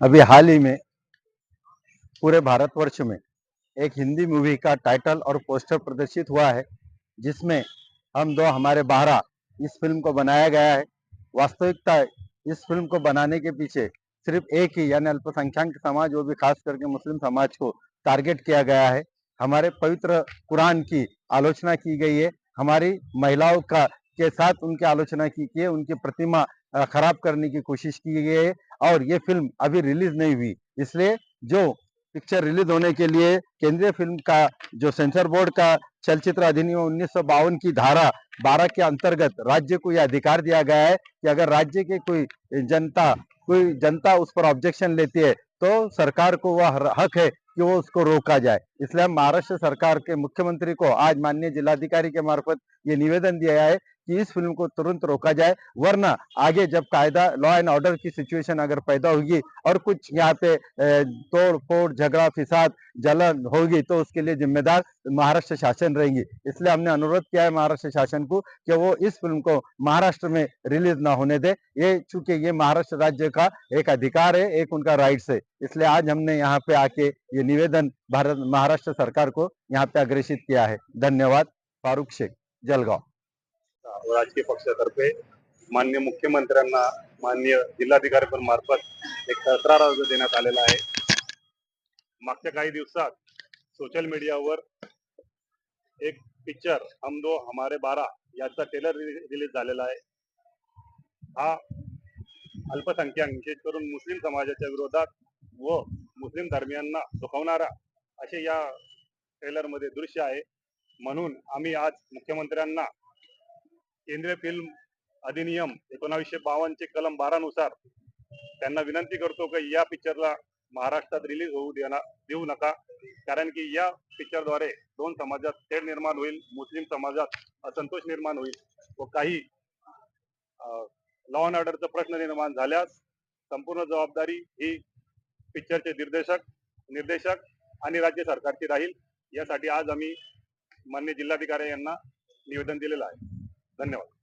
अभी हाल ही में, पूरे भारतवर्ष में एक हिंदी मूवी का टाइटल और पोस्टर प्रदर्शित हुआ है, जिसमें हम दो हमारे बारह इस फ़िल्म को बनाया गया है। वास्तविकता इस फ़िल्म को बनाने के पीछे सिर्फ़ एक ही, यानी अल्पसंख्यक समाज, वो भी खास करके मुस्लिम समाज को टारगेट किया गया है। हमारे पवित्र कुरान की आलोचना की गई है। हमारी महिलाओं का के साथ उनकी आलोचना की गई है। उनकी प्रतिमा खराब करने की कोशिश की गई है और ये फ़िल्म अभी रिलीज़ नहीं हुई। इसलिए जो पिक्चर रिलीज़ होने के लिए केंद्रीय फ़िल्म का, जो सेंसर बोर्ड का चलचित्र अधिनियम उन्नीस सौ बावन की धारा 12 के अंतर्गत राज्य को यह अधिकार दिया गया है कि अगर राज्य के कोई जनता कोई जनता उस पर ऑब्जेक्शन लेती है तो सरकार को वह हक है कि वो उसको रोका जाए। इसलिए हम महाराष्ट्र सरकार के मुख्यमंत्री को, आज माननीय जिलाधिकारी के मार्फत ये निवेदन दिया है कि इस फ़िल्म को तुरंत रोका जाए, वरना आगे जब कायदा लॉ एंड ऑर्डर की सिचुएशन अगर पैदा होगी और कुछ यहाँ पे तोड़ फोड़, झगड़ा, फिसाद, जलन होगी तो उसके लिए जिम्मेदार महाराष्ट्र शासन रहेंगी। इसलिए हमने अनुरोध किया है महाराष्ट्र शासन को कि वो इस फ़िल्म को महाराष्ट्र में रिलीज़ ना होने दे। ये चूँकि ये महाराष्ट्र राज्य का एक अधिकार है, एक उनका राइट्स है। इसलिए आज हमने यहाँ पे आके ये निवेदन भारत, महाराष्ट्र सरकार को यहाँ पे अग्रेसित किया है। धन्यवाद। फारूक शेख, जलगाव। राजकीय पक्षातर्फे मान्य मुख्यमंत्र्यांना मान्य जिल्हाधिकारी मार्फत एक तक्रार अर्ज देण्यात आलेला आहे. मागच्या काही दिवसात सोशल मीडियावर एक पिक्चर हम दो हमारे बारा याचा टेलर रिलीज झालेला आहे. हा अल्पसंख्याक विशेष करून मुस्लिम समाजाच्या विरोधात व मुस्लिम धर्मियांना दुखवणारा असे या ट्रेलरमध्ये दृश्य आहे. म्हणून आम्ही आज मुख्यमंत्र्यांना केंद्रीय फिल्म अधिनियम एकोणावीसशे बावन्नचे कलम बारानुसार त्यांना विनंती करतो की या पिक्चरला महाराष्ट्रात रिलीज होऊ देणार देऊ नका. कारण की या पिक्चरद्वारे दोन समाजात तेढ निर्माण होईल मुस्लिम समाजात असंतोष निर्माण होईल व काही लॉ अँड ऑर्डरचा प्रश्न निर्माण झाल्यास संपूर्ण जबाबदारी ही पिक्चरचे निर्देशक निर्देशक आणि राज्य सरकारची राहील. यासाठी आज आम्ही मान्य जिल्हाधिकारी यांना निवेदन दिलेलं आहे. धन्यवाद